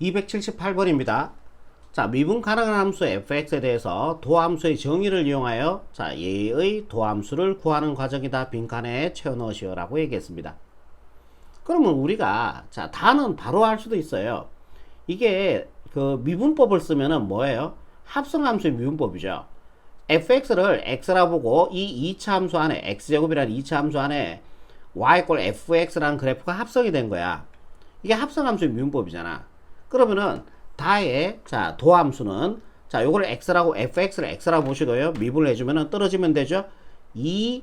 278번입니다. 자, 미분 가능한 함수 fx에 대해서 도함수의 정의를 이용하여 자, 얘의 도함수를 구하는 과정이다. 빈칸에 채워 넣으시오라고 얘기했습니다. 그러면 우리가 자, 다는 바로 할 수도 있어요. 이게 그 미분법을 쓰면은 뭐예요? 합성함수의 미분법이죠. fx를 x라 보고 이 2차 함수 안에 x제곱이라는 2차 함수 안에 y 꼴 fx라는 그래프가 합성이 된 거야. 이게 합성함수의 미분법이잖아. 그러면은 다의 자 도함수는 자 요거를 x라고 fx를 x라고 보시고요. 미분을 해주면은 떨어지면 되죠. 2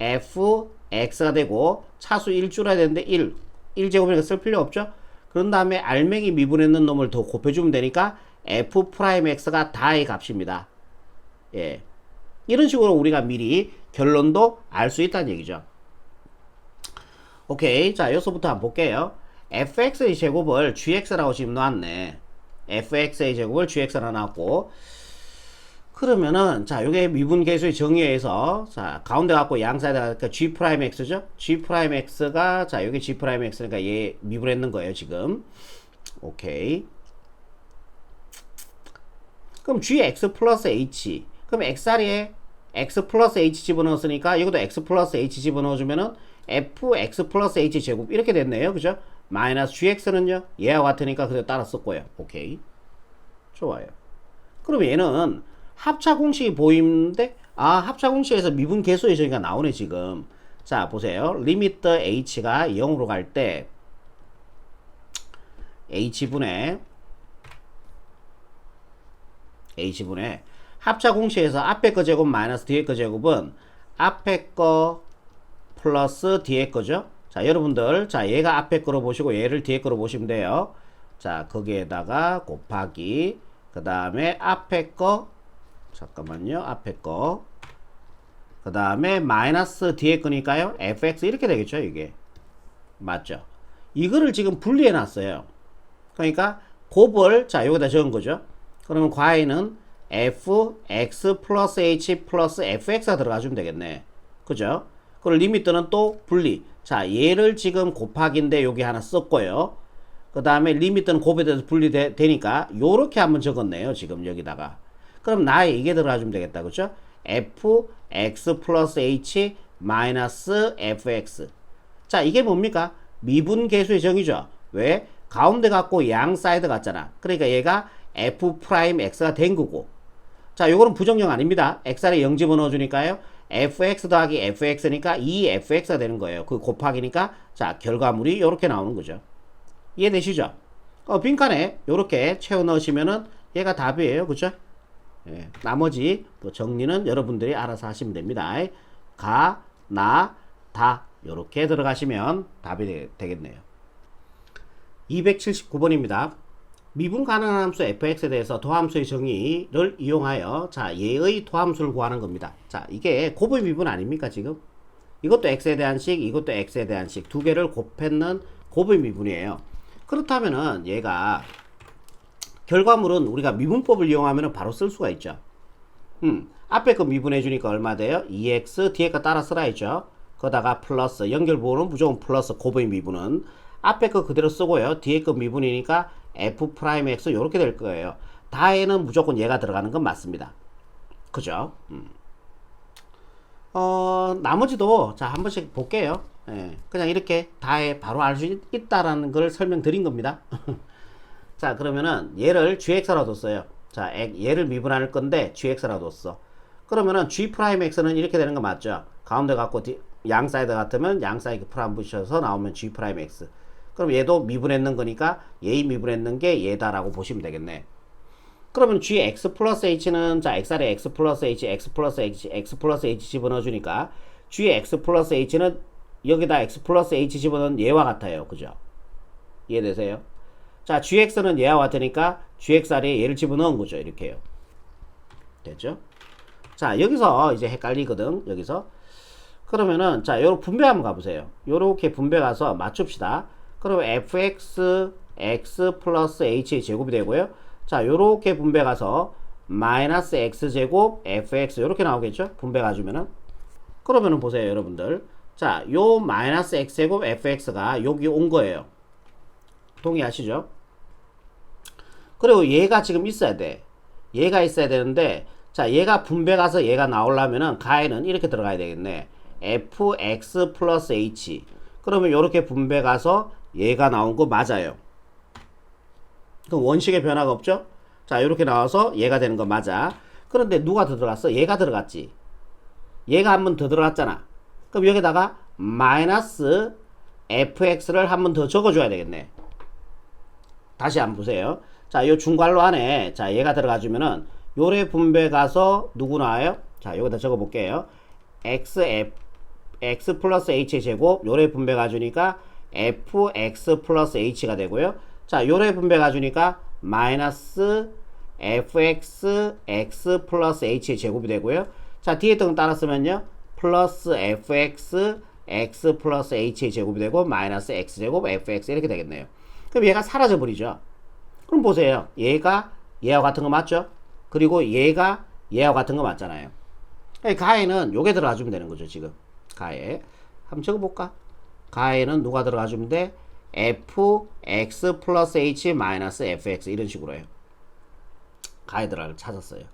f x가 되고 차수 1줄어야 되는데 1 1제곱이니까 쓸 필요 없죠. 그런 다음에 알맹이 미분했는 놈을 더 곱해주면 되니까 f 프라임 x가 다의 값입니다. 예. 이런 식으로 우리가 미리 결론도 알 수 있다는 얘기죠. 오케이. 자, 여기서부터 한번 볼게요. Fx의 제곱을 gx라고 지금 놨네. fx의 제곱을 gx라 놨고, 그러면은, 자, 요게 미분 계수의 정의에서, 자, 가운데 갖고 양사에다가 그러니까 g 프라임 x죠? g 프라임 x가, 자, 요게 g 프라임 x니까 얘 미분했는 거예요, 지금. 오케이. 그럼 gx 플러스 h. 그럼 x자리에 x 플러스 h 집어넣었으니까 이것도 x 플러스 h 집어넣어주면은 fx 플러스 h 제곱 이렇게 됐네요. 그죠? 마이너스 gx는요. 얘와 같으니까 그대로 따라 썼고요. 오케이. 좋아요. 그럼 얘는 합차 공식이 보이는데 아 합차 공식에서 미분 계수의 정의가 나오네 지금. 자 보세요. 리미트 h가 0으로 갈 때 h분의 h분의 합차 공식에서 앞에 거 제곱 마이너스 뒤에 거 제곱은 앞에 거 플러스 뒤에 거죠. 자, 여러분들, 자, 얘가 앞에 거로 보시고 얘를 뒤에 거로 보시면 돼요. 자, 거기에다가 곱하기, 그 다음에 앞에 거, 잠깐만요, 앞에 거, 그 다음에 마이너스 뒤에 거니까요, fx 이렇게 되겠죠, 이게. 맞죠? 이거를 지금 분리해 놨어요. 그러니까 곱을, 자, 여기다 적은 거죠. 그러면 과외는 f, x 플러스 h 플러스 fx가 들어가주면 되겠네. 그죠? 그리고 리미트는 또 분리. 자, 얘를 지금 곱하기인데 여기 하나 썼고요. 그 다음에 리미트는 곱에 대해서 분리되니까 요렇게 한번 적었네요. 지금 여기다가. 그럼 나에 이게 들어가주면 되겠다. 그죠? f, x 플러스 h 마이너스 fx. 자, 이게 뭡니까? 미분 계수의 정의죠. 왜? 가운데 갖고 양 사이드 같잖아. 그러니까 얘가 f 프라임 x가 된 거고. 자, 요거는 부정령 아닙니다. x를 0 집어넣어 주니까요. Fx 더하기 fx니까 2fx가 되는 거예요. 그 곱하기니까 자, 결과물이 이렇게 나오는 거죠. 이해되시죠? 어, 빈칸에 이렇게 채워 넣으시면은 얘가 답이에요. 그죠? 예, 나머지 또 정리는 여러분들이 알아서 하시면 됩니다. 가, 나, 다 이렇게 들어가시면 답이 되, 되겠네요. 279번입니다. 미분 가능한 함수 fx에 대해서 도함수의 정의를 이용하여 자 얘의 도함수를 구하는 겁니다. 자 이게 곱의 미분 아닙니까 지금? 이것도 x에 대한 식, 이것도 x에 대한 식 두 개를 곱했는 곱의 미분이에요. 그렇다면은 얘가 결과물은 우리가 미분법을 이용하면 바로 쓸 수가 있죠. 음, 앞에 거 미분해 주니까 얼마 돼요? 2x 뒤에 거 따라 쓰라 했죠. 거다가 플러스 연결부호는 무조건 플러스 곱의 미분은 앞에 거 그대로 쓰고요. 뒤에 거 미분이니까 f 프라임 x 이렇게 될 거예요. 다에는 무조건 얘가 들어가는 건 맞습니다. 그죠? 음. 어, 나머지도 자 한 번씩 볼게요. 예, 그냥 이렇게 다에 바로 알 수 있다라는 걸 설명드린 겁니다. 자 그러면은 얘를 gx라고 뒀어요. 자 얘를 미분할 건데 gx라고 뒀어. 그러면은 g 프라임 x는 이렇게 되는 거 맞죠? 가운데 갖고 양 사이드 같으면 양 사이드 프라임 붙여서 나오면 g 프라임 x. 그럼 얘도 미분했는 거니까 얘 미분했는 게 얘다라고 보시면 되겠네. 그러면 gx 플러스 h는 자 x알에 x 플러스 h, x 플러스 h, x 플러스 h 집어넣어 주니까 gx 플러스 h는 여기다 x 플러스 h 집어넣은 얘와 같아요. 그죠? 이해되세요? 자 gx는 얘와 같으니까 gx알에 얘를 집어넣은 거죠. 이렇게요. 됐죠? 자 여기서 이제 헷갈리거든. 여기서 그러면은 자 요렇게 분배 한번 가보세요. 요렇게 분배 가서 맞춥시다. 그러면 fx x 플러스 h의 제곱이 되고요. 자, 요렇게 분배 가서 마이너스 x제곱 fx 요렇게 나오겠죠? 분배 가주면은 그러면은 보세요, 여러분들. 자, 요 마이너스 x제곱 fx가 여기 온 거예요. 동의하시죠? 그리고 얘가 지금 있어야 돼. 얘가 있어야 되는데 자 얘가 분배 가서 얘가 나오려면은 가에는 이렇게 들어가야 되겠네. fx 플러스 h 그러면 이렇게 분배 가서 얘가 나온 거 맞아요. 그럼 원식의 변화가 없죠? 자 이렇게 나와서 얘가 되는 거 맞아. 그런데 누가 더 들어갔어? 얘가 들어갔지. 얘가 한 번 더 들어갔잖아. 그럼 여기다가 마이너스 fx를 한 번 더 적어줘야 되겠네. 다시 한번 보세요. 자, 요 중괄호 안에 자 얘가 들어가 주면은 요래 분배 가서 누구 나와요? 자, 여기다 적어 볼게요. x f x 플러스 h의 제곱 요래 분배 가주니까 fx 플러스 h가 되고요. 자, 요래 분배 가주니까 마이너스 fx x 플러스 h의 제곱이 되고요. 자, 뒤에 등 따라 쓰면요. 플러스 fx x 플러스 h의 제곱이 되고 마이너스 x 제곱 fx 이렇게 되겠네요. 그럼 얘가 사라져 버리죠. 그럼 보세요. 얘가 얘와 같은 거 맞죠? 그리고 얘가 얘와 같은 거 맞잖아요. 가에는 요게 들어가 주면 되는 거죠, 지금. 가에. 한번 적어 볼까? 가에는 누가 들어가 주면 돼? f x 플러스 h 마이너스 fx 이런 식으로 해요. 들어가 찾았어요.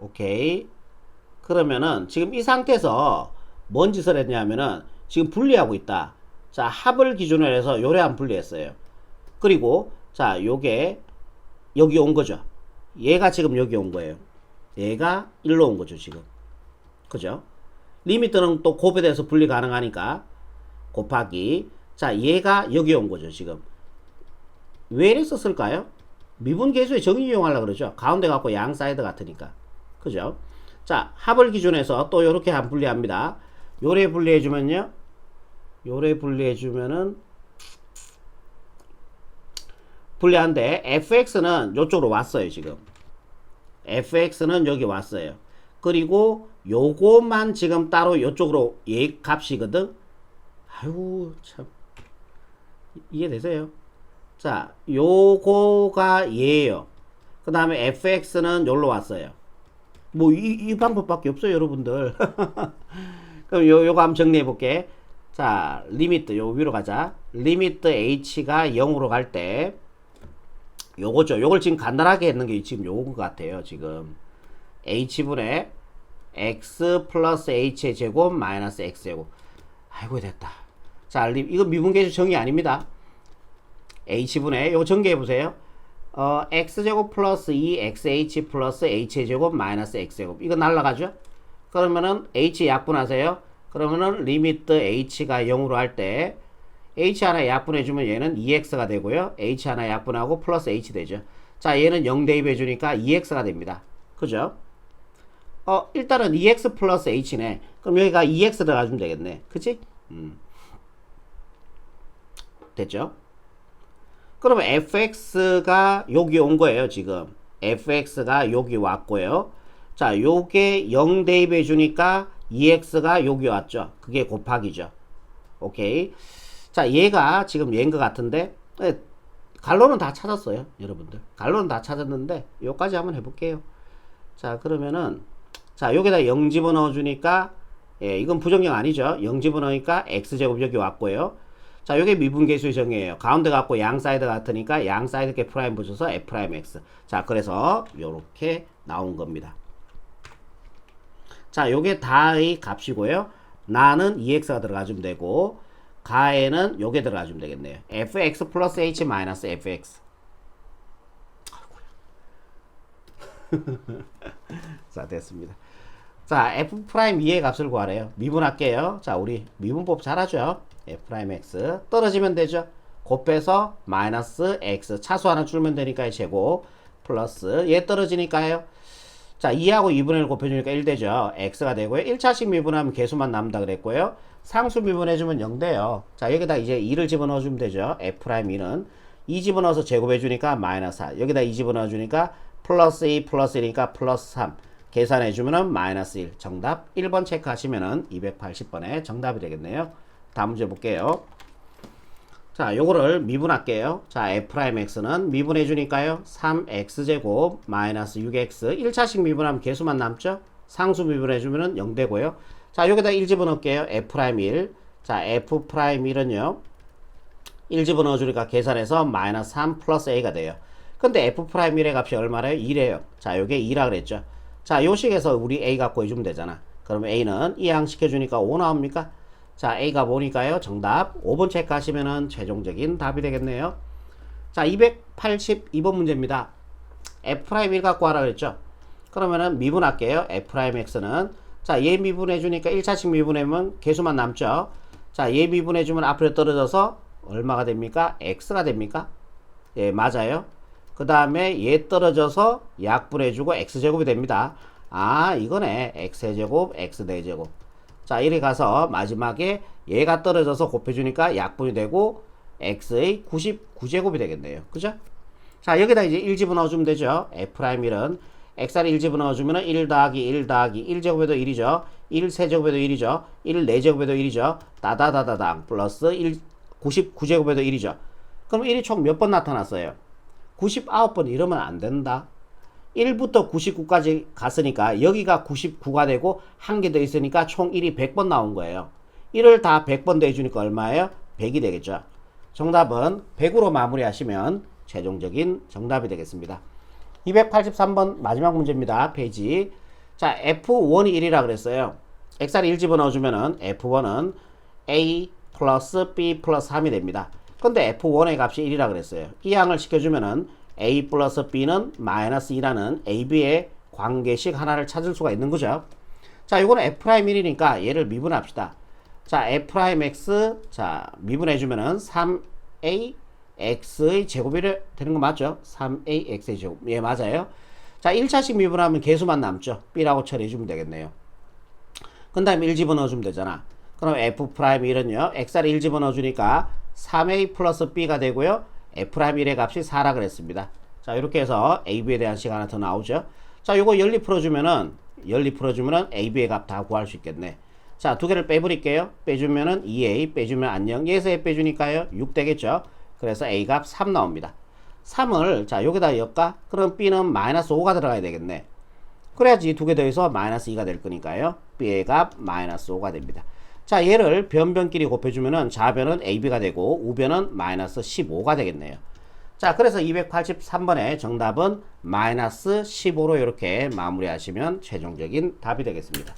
오케이. 그러면은 지금 이 상태에서 뭔 짓을 했냐면은 지금 분리하고 있다. 자, 합을 기준으로 해서 요래 한 분리했어요. 그리고 자, 요게 여기 온 거죠. 얘가 지금 여기 온 거예요. 얘가 일로 온 거죠, 지금. 그죠? 리미트는 또 곱에 대해서 분리 가능하니까 곱하기 자, 얘가 여기 온 거죠, 지금. 왜 이랬었을까요? 미분 계수의 정의 이용하려고 그러죠. 가운데 갖고 양 사이드 같으니까. 그죠? 자, 합을 기준해서 또 이렇게 한 분리합니다. 요래 분리해주면요. 요래 분리해주면은 분리한데 fx는 요쪽으로 왔어요, 지금. fx는 여기 왔어요. 그리고 요거만 지금 따로 요쪽으로 얘 값이거든. 아유, 참. 이해되세요? 자, 요거가 얘예요. 그 다음에 fx는 여기로 왔어요. 뭐, 이, 이 방법밖에 없어요, 여러분들. 그럼 요, 요거 한번 정리해 볼게. 자, 리미트, 요 위로 가자. 리미트 h가 0으로 갈 때, 요거죠. 요걸 지금 간단하게 했는 게 지금 요거 같아요, 지금. H분의 x 플러스 h의 제곱 마이너스 x 제곱. 아이고, 됐다. 자, 리, 이거 미분계수 정의 아닙니다. h분의, 요거 전개해 보세요. 어, x제곱 플러스 2xh 플러스 h제곱 마이너스 x제곱 이거 날라가죠? 그러면은 h 약분하세요. 그러면은 리미트 h가 0으로 할 때 h 하나 약분해주면 얘는 2x가 되고요. h 하나 약분하고 플러스 h 되죠. 자 얘는 0 대입해주니까 2x가 됩니다. 그죠? 어 일단은 2x 플러스 h네. 그럼 여기가 2x 들어가주면 되겠네. 그치? 음. 됐죠? 그러면 fx가 여기 온 거예요, 지금. fx가 여기 왔고요. 자, 요게 0 대입해 주니까 2x가 여기 왔죠. 그게 곱하기죠. 오케이. 자, 얘가 지금 얘인 것 같은데, 네, 갈로는 다 찾았어요, 여러분들. 갈로는 다 찾았는데, 요까지 한번 해볼게요. 자, 그러면은, 자, 여기다 0 집어넣어 주니까, 예, 이건 부정형 아니죠. 0 집어넣으니까 x제곱 여기 왔고요. 자, 요게 미분계수의 정의예요. 가운데 갖고 양 사이드 같으니까 양 사이드께 프라임 붙여서 f 프라임 x. 자, 그래서 요렇게 나온 겁니다. 자, 요게 다의 값이고요. 나는 2x가 들어가주면 되고 가에는 요게 들어가주면 되겠네요. fx 플러스 h 마이너스 fx. 자, 됐습니다. 자, f 프라임 2의 값을 구하래요. 미분할게요. 자, 우리 미분법 잘하죠? f 프라임 x 떨어지면 되죠. 곱해서 마이너스 x 차수 하나 줄면 되니까 제곱 플러스 얘 떨어지니까요. 자, 2하고 2분의 1 곱해주니까 1 되죠. x가 되고요. 1차씩 미분하면 개수만 남다 그랬고요. 상수 미분해주면 0 돼요. 자, 여기다 이제 2를 집어넣어주면 되죠. f 프라임 2는 2 집어넣어서 제곱해주니까 마이너스 4. 여기다 2 집어넣어주니까 플러스 2 플러스 1이니까 플러스 3. 계산해 주면은 마이너스 1. 정답 1번 체크하시면은 280번에 정답이 되겠네요. 다음 문제 볼게요. 자, 요거를 미분할게요. 자, f'x는 미분해 주니까요. 3x제곱 마이너스 6x 1차식 미분하면 개수만 남죠? 상수 미분해 주면은 0 되고요. 자, 여기다 1 집어넣을게요. f'1. 자, f'1은요. 1 집어넣어 주니까 계산해서 마이너스 3 플러스 a가 돼요. 근데 f'1의 값이 얼마래요? 2래요. 자, 요게 2라 그랬죠. 자, 요 식에서 우리 a 갖고 해주면 되잖아. 그러면 a는 이항 시켜주니까 5 나옵니까? 자, a가 뭐니까요? 정답 5번 체크하시면은 최종적인 답이 되겠네요. 자, 282번 문제입니다. f'1 갖고 하라 그랬죠? 그러면은 미분할게요. f'x는 자, 얘 미분해 주니까 1차식 미분하면 개수만 남죠. 자, 얘 미분해 주면 앞으로 떨어져서 얼마가 됩니까? x가 됩니까? 예, 맞아요. 그 다음에 얘 떨어져서 약분해 주고 x제곱이 됩니다. 아, 이거네. x제곱, x대제곱. 자, 이리 가서 마지막에 얘가 떨어져서 곱해주니까 약분이 되고 x의 99제곱이 되겠네요. 그죠? 자, 여기다 이제 1 집어넣어주면 되죠. f'1은 x를 1 집어넣어주면 1 더하기 1 더하기 1제곱에도 1이죠. 1 세제곱에도 1이죠. 1 4제곱에도 1이죠. 다다다다당 플러스 1 99제곱에도 1이죠. 그럼 1이 총 몇 번 나타났어요? 99번 이러면 안 된다. 1부터 99까지 갔으니까 여기가 99가 되고 한 개 더 있으니까 총 1이 100번 나온 거예요. 1을 다 100번 더해주니까 얼마예요? 100이 되겠죠. 정답은 100으로 마무리하시면 최종적인 정답이 되겠습니다. 283번 마지막 문제입니다. 페이지. 자, F1이 1이라 그랬어요. x를 1 집어넣어주면은 F1은 A 플러스 B 플러스 3이 됩니다. 근데 F1의 값이 1이라 그랬어요. 이 항을 시켜주면은 A 플러스 B는 마이너스 2라는 AB의 관계식 하나를 찾을 수가 있는 거죠. 자, 이거는 F'1이니까 얘를 미분합시다. 자, F'X, 자, 미분해주면은 3A x의 제곱이 되는 거 맞죠? 3ax의 제곱. 예, 맞아요. 자, 1차식 미분하면 개수만 남죠. b라고 처리해주면 되겠네요. 그 다음에 1 집어넣어주면 되잖아. 그럼 f'1은요, x를 1 집어넣어주니까 3a 플러스 b가 되고요. f'1의 값이 4라 그랬습니다. 자, 이렇게 해서 ab에 대한 시간 하나 더 나오죠. 자, 요거 열리 풀어주면은, 열리 풀어주면은 ab의 값 다 구할 수 있겠네. 자, 두 개를 빼버릴게요. 빼주면은 2a, 빼주면 안녕. 얘에서 에 빼주니까요. 6 되겠죠. 그래서 a 값 3 나옵니다. 3을 자 여기다 엮까? 그럼 b는 마이너스 5가 들어가야 되겠네. 그래야지 두 개 더해서 마이너스 2가 될 거니까요. b의 값 마이너스 5가 됩니다. 자 얘를 변변끼리 곱해주면은 좌변은 ab가 되고 우변은 마이너스 15가 되겠네요. 자 그래서 283번의 정답은 마이너스 15로 이렇게 마무리하시면 최종적인 답이 되겠습니다.